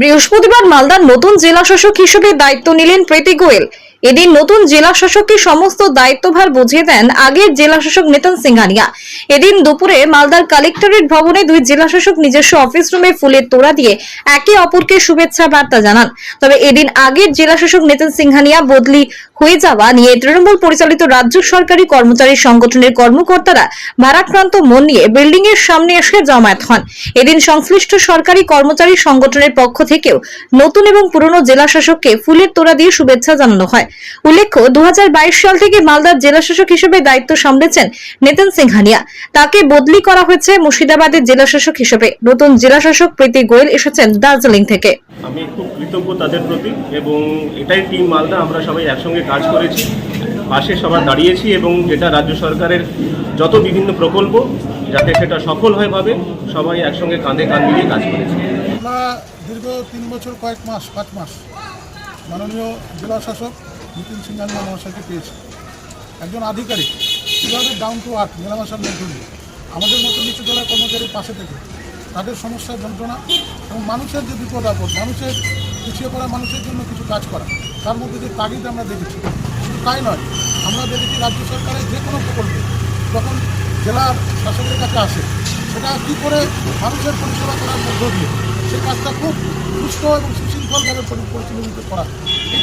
বৃহস্পতিবার মালদার নতুন জেলাশাসক হিসেবে দায়িত্ব নিলেন প্রীতি গোয়েল। এদিন নতুন জেলা শাসককে সমস্ত দায়িত্বভার বুঝিয়ে দেন আগের জেলা শাসক নেতন সিংহানিয়া। এদিন দুপুরে মালদার কালেক্টরেট ভবনে দুই জেলা শাসক নিজস্ব অফিস রুমে ফুলের তোড়া দিয়ে একে অপরকে শুভেচ্ছা বার্তা জানান। তবে এদিন আগের জেলা শাসক নেতন সিংহানিয়া বদলি হয়ে যাওয়া নিয়ে তৃণমূল পরিচালিত রাজ্য সরকারি কর্মচারী সংগঠনের কর্মকর্তারা ভারাক্রান্ত মন নিয়ে বিল্ডিং এর সামনে এসে জমায়েত হন। এদিন সংশ্লিষ্ট সরকারি কর্মচারী সংগঠনের পক্ষ থেকেও নতুন এবং পুরনো জেলা শাসককে ফুলের তোড়া দিয়ে শুভেচ্ছা জানানো হয়। উল্লেখ্য দু হাজার বাইশ সাল থেকে মালদার জেলা শাসক হিসেবে দায়িত্ব সামলেছেন নেতন সিংহানিয়া। তাকে বদলি করা হয়েছে মুর্শিদাবাদের জেলা শাসক হিসেবে। নতুন জেলা শাসক প্রীতি গোয়েল এসেছেন দার্জিলিং থেকে। আমি খুব কৃতজ্ঞ তাদের প্রতি এবং এটাই টিম মালদা আমরা সবাই একসঙ্গে কাজ করেছি পাশে সবার দাঁড়িয়েছি এবং যেটা রাজ্য সরকারের যত বিভিন্ন প্রকল্প যাতে সেটা সফল হয় ভাবে সবাই একসঙ্গে কাঁধে কাঁধ মিলিয়ে কাজ করেছি। আমরা দীর্ঘ তিন বছর কয়েক মাস পাঁচ মাস মাননীয় জেলা শাসক নিতিন সিংহানিয়া মহাশয়কে পেয়েছি। একজন আধিকারিক, কীভাবে ডাউন টু আর্থ মেলামেশার মধ্য আমাদের মতো নিচু জেলার কর্মচারীর পাশে থেকে তাদের সমস্যা যন্ত্রণা এবং মানুষের যে বিপদ আপদ, মানুষের পিছিয়ে পড়া মানুষের জন্য কিছু কাজ করা, তার মধ্যে যে তাগিদ আমরা দেখেছি, শুধু তাই নয়, আমরা দেখেছি রাজ্য সরকারের যে কোনো প্রকল্পে যখন জেলার শাসকের কাছে আসে, সেটা কী করে মানুষের পরিষেবা করার মধ্য দিয়ে সেই কাজটা খুব সুস্থ এবং সুশৃঙ্খলভাবে পরি- পরিচালিত করা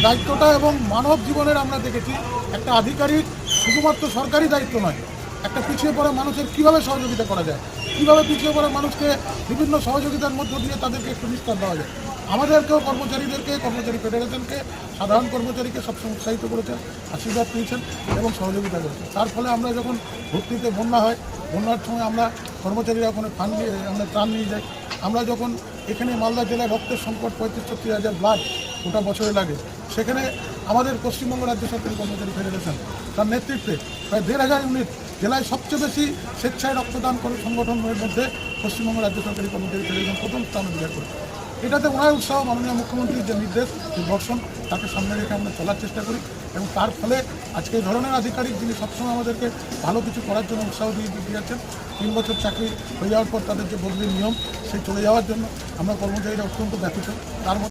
দায়িত্বটা এবং মানব জীবনের আমরা দেখেছি, একটা আধিকারিক শুধুমাত্র সরকারি দায়িত্ব নয়, একটা পিছিয়ে পড়া মানুষের কীভাবে সহযোগিতা করা যায়, কীভাবে পিছিয়ে পড়া মানুষকে বিভিন্ন সহযোগিতার মধ্য দিয়ে তাদেরকে একটু নিস্তার দেওয়া যায়। আমাদেরকেও কর্মচারীদেরকে, কর্মচারী ফেডারেশনকে, সাধারণ কর্মচারীকে সবসময় উৎসাহিত করেছেন, আশীর্বাদ পেয়েছেন এবং সহযোগিতা করেছেন। তার ফলে আমরা যখন ভর্তিতে বন্যা হয়, বন্যার সময় আমরা কর্মচারীরা ওখানে ফান্ড দিয়ে আমরা ত্রাণ নিয়ে যাই। আমরা যখন এখানে মালদা জেলায় রক্তের সংকট পঁয়ত্রিশ, ছত্রিশ হাজার ব্লাড গোটা বছরে লাগে সেখানে আমাদের পশ্চিমবঙ্গ রাজ্য সরকারি কর্মচারী ফেডারেশন, তার নেতৃত্বে প্রায় দেড় হাজার ইউনিট জেলায় সবচেয়ে বেশি স্বেচ্ছায় রক্তদান করে সংগঠনের মধ্যে পশ্চিমবঙ্গ রাজ্য সরকারি কর্মচারী ফেডারেশন প্রথম স্থান অধিকার করে। এটাতে ওনার উৎসাহ মাননীয় মুখ্যমন্ত্রীর যে নির্দেশ দর্শন তাকে সামনে রেখে আমরা চলার চেষ্টা করি এবং তার ফলে আজকে এই ধরনের আধিকারিক যিনি সবসময় আমাদেরকে ভালো কিছু করার জন্য উৎসাহ দিয়ে দিয়ে যাচ্ছেন তিন বছর চাকরি হয়ে যাওয়ার পর তাদের যে বদলির নিয়ম সেই চলে যাওয়ার জন্য আমরা কর্মচারীরা অত্যন্ত ব্যথিত। তার মধ্যে